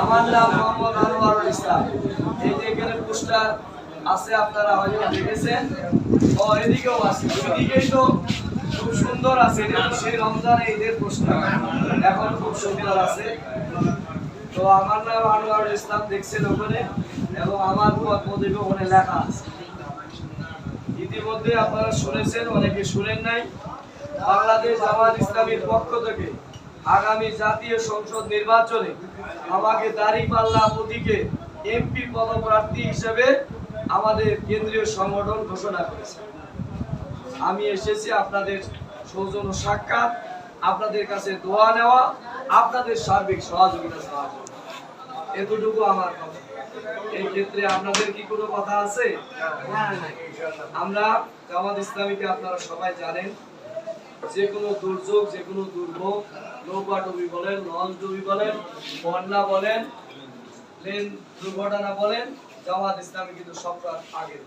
আমার নাম আনোয়ারুল ইসলাম। ও, এদিকেও আছে। এদিকেই তো খুব সুন্দর আছে। সেই রমজান ঈদের পোস্টার। এখন খুব সুন্দর আছে। তো আমার নাম আনোয়ারুল ইসলাম দেখছেন ওখানে এবং আমার পথ ওখানে লেখা আছে। ইতিমধ্যে আপনারা শুনেছেন, অনেকে শুনেন নাই বাংলাদেশ জামাত ইসলামীর পক্ষ থেকে আগামী জাতীয় সংসদ নির্বাচনে আমাকে দাঁড়িপাল্লা প্রতীকে এমপি পদপ্রার্থী হিসেবে আমাদের কেন্দ্রীয় সংগঠন ঘোষণা করেছে আমি এসেছি আপনাদের সৌজন্য সাক্ষাৎ, আপনাদের কাছে দোয়া নেওয়া, আপনাদের সার্বিক সহযোগিতা চাওয়ার জন্য। এতটুকু আমার কথা। এই ক্ষেত্রে আপনাদের কি কোনো কথা আছে? আমরা জামাত ইসলামীকে আপনারা সবাই জানেন যে কোনো দুর্যোগ যে কোনো দুর্ভোগ নৌকা ডুবি বলেন লঞ্চ ডুবি বলেন বন্যা বলেন প্লেন দুর্ঘটনা বলেন জামাত ইসলামী কিন্তু সবটা আগে।